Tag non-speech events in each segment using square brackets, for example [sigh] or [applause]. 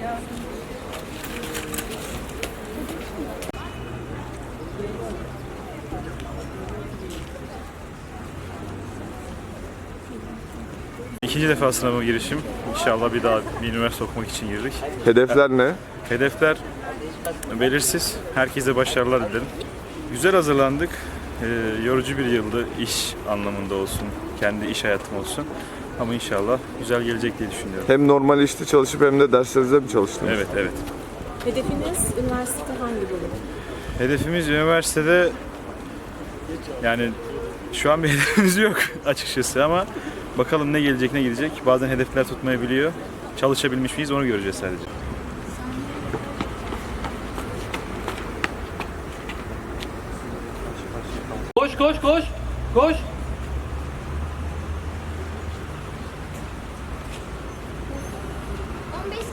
Yeah. İkinci defa sınava girişim. İnşallah bir daha bir üniversite okumak için girdik. Hedefler ne? Hedefler belirsiz. Herkese başarılar dilerim. Güzel hazırlandık. Ee, yorucu bir yıldı iş anlamında olsun, kendi iş hayatım olsun. Ama inşallah güzel gelecek diye düşünüyorum. Hem normal işte çalışıp hem de derslerinizde mi çalıştınız? Evet, evet. Hedefiniz üniversitede hangi bölüm? Hedefimiz üniversitede yani şu an bir [laughs] hedefimiz yok açıkçası ama bakalım ne gelecek ne gidecek. Bazen hedefler tutmayabiliyor. Çalışabilmiş miyiz onu göreceğiz sadece. Koş koş koş. Koş.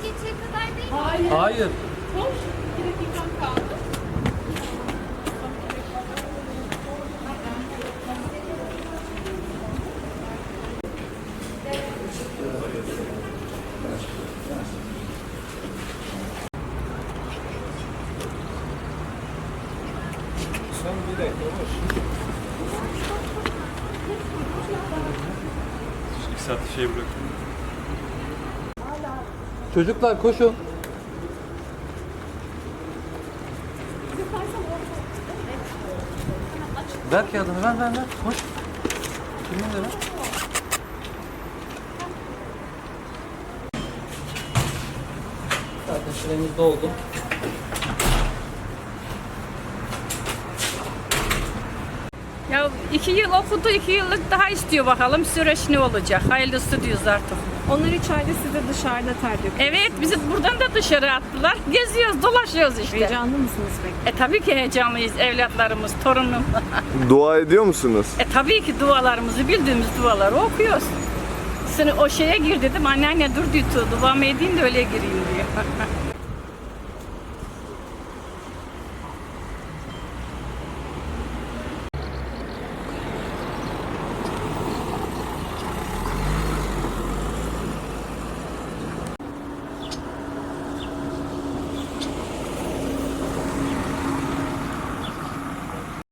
geçeye kadar değil. İki saat şey bırakıyorum. Çocuklar koşun. Ver kağıdını ver ver ver. Koş. Kimin de ver. Zaten süremiz doldu. Ya iki yıl okudu, iki yıllık daha istiyor bakalım. Süreç ne olacak? Hayırlısı diyoruz artık. Onlar içeride siz de dışarıda tercih Evet, bizi buradan da dışarı attılar. Geziyoruz, dolaşıyoruz işte. Heyecanlı mısınız peki? E tabii ki heyecanlıyız evlatlarımız, torunum. [laughs] Dua ediyor musunuz? e tabii ki dualarımızı, bildiğimiz duaları okuyoruz. Seni o şeye gir dedim, anneanne dur diyor, duamı edeyim de öyle gireyim diyor. [laughs]